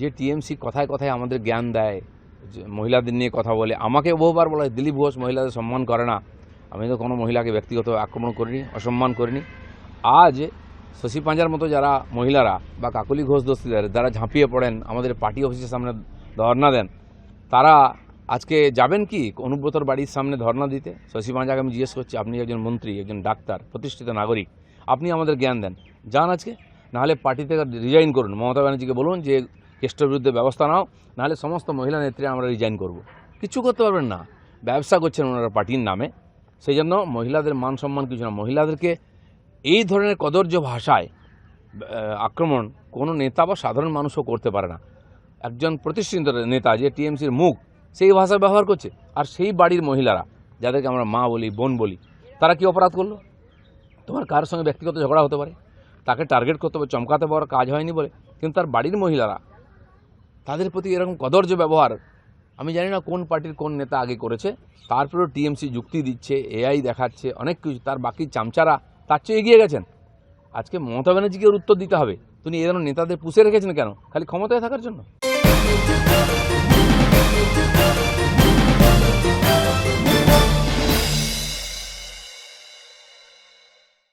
যে টিএমসি কথায় কথায় আমাদের জ্ঞান দেয় মহিলাদের নিয়ে কথা বলে। আমাকে বহুবার বলা হয়, দিলীপ ঘোষ মহিলাদের সম্মান করে না। আমি তো কোনো মহিলাকে ব্যক্তিগত আক্রমণ করিনি, অসম্মান করিনি। আজ শশী পাঁজার মতো যারা মহিলারা বা কাকলি ঘোষ দোস্তিদার যারা ঝাঁপিয়ে পড়েন, আমাদের পার্টি অফিসের সামনে ধর্না দেন, তারা আজকে যাবেন কি অনুব্রতর বাড়ির সামনে ধর্না দিতে? শশী পাঁজাকে আমি জিজ্ঞেস করছি, আপনি একজন মন্ত্রী, একজন ডাক্তার, প্রতিষ্ঠিত নাগরিক, আপনি আমাদের জ্ঞান দেন। যান আজকে, নাহলে পার্টি থেকে রিজাইন করুন। মমতা ব্যানার্জিকে বলুন যে কেষ্টর বিরুদ্ধে ব্যবস্থা নাও, নাহলে সমস্ত মহিলা নেত্রী আমরা রিজাইন করব। কিছু করতে পারবেন না। ব্যবসা করছেন ওনারা পার্টির নামে। সেই জন্য মহিলাদের মান সম্মান কিছু না। মহিলাদেরকে এই ধরনের কদর্য ভাষায় আক্রমণ কোনো নেতা বা সাধারণ মানুষও করতে পারে না। একজন প্রতিষ্ঠিত নেতা যে টিএমসির মুখ, সেই ভাষা ব্যবহার করছে। আর সেই বাড়ির মহিলারা, যাদেরকে আমরা মা বলি, বোন বলি, তারা কি অপরাধ করল? তোমার কার সঙ্গে ব্যক্তিগত ঝগড়া হতে পারে। তাকে টার্গেট করতে হবে, চমকাতে পারার কাজ হয়নি বলে। কিন্তু তার বাড়ির মহিলারা তাদের প্রতি এরকম কদর্য ব্যবহার, আমি জানি না কোন পার্টির কোন নেতা আগে করেছে, তারপরেও টিএমসি যুক্তি দিচ্ছে, এআই দেখাচ্ছে, অনেক কিছু, তার বাকি চামচারা তার চেয়ে এগিয়ে গেছেন। আজকে মমতা ব্যানার্জিকে ওর উত্তর দিতে হবে। তিনি এ ধরনের নেতাদের পুষে রেখেছেন কেন? খালি ক্ষমতায় থাকার জন্য?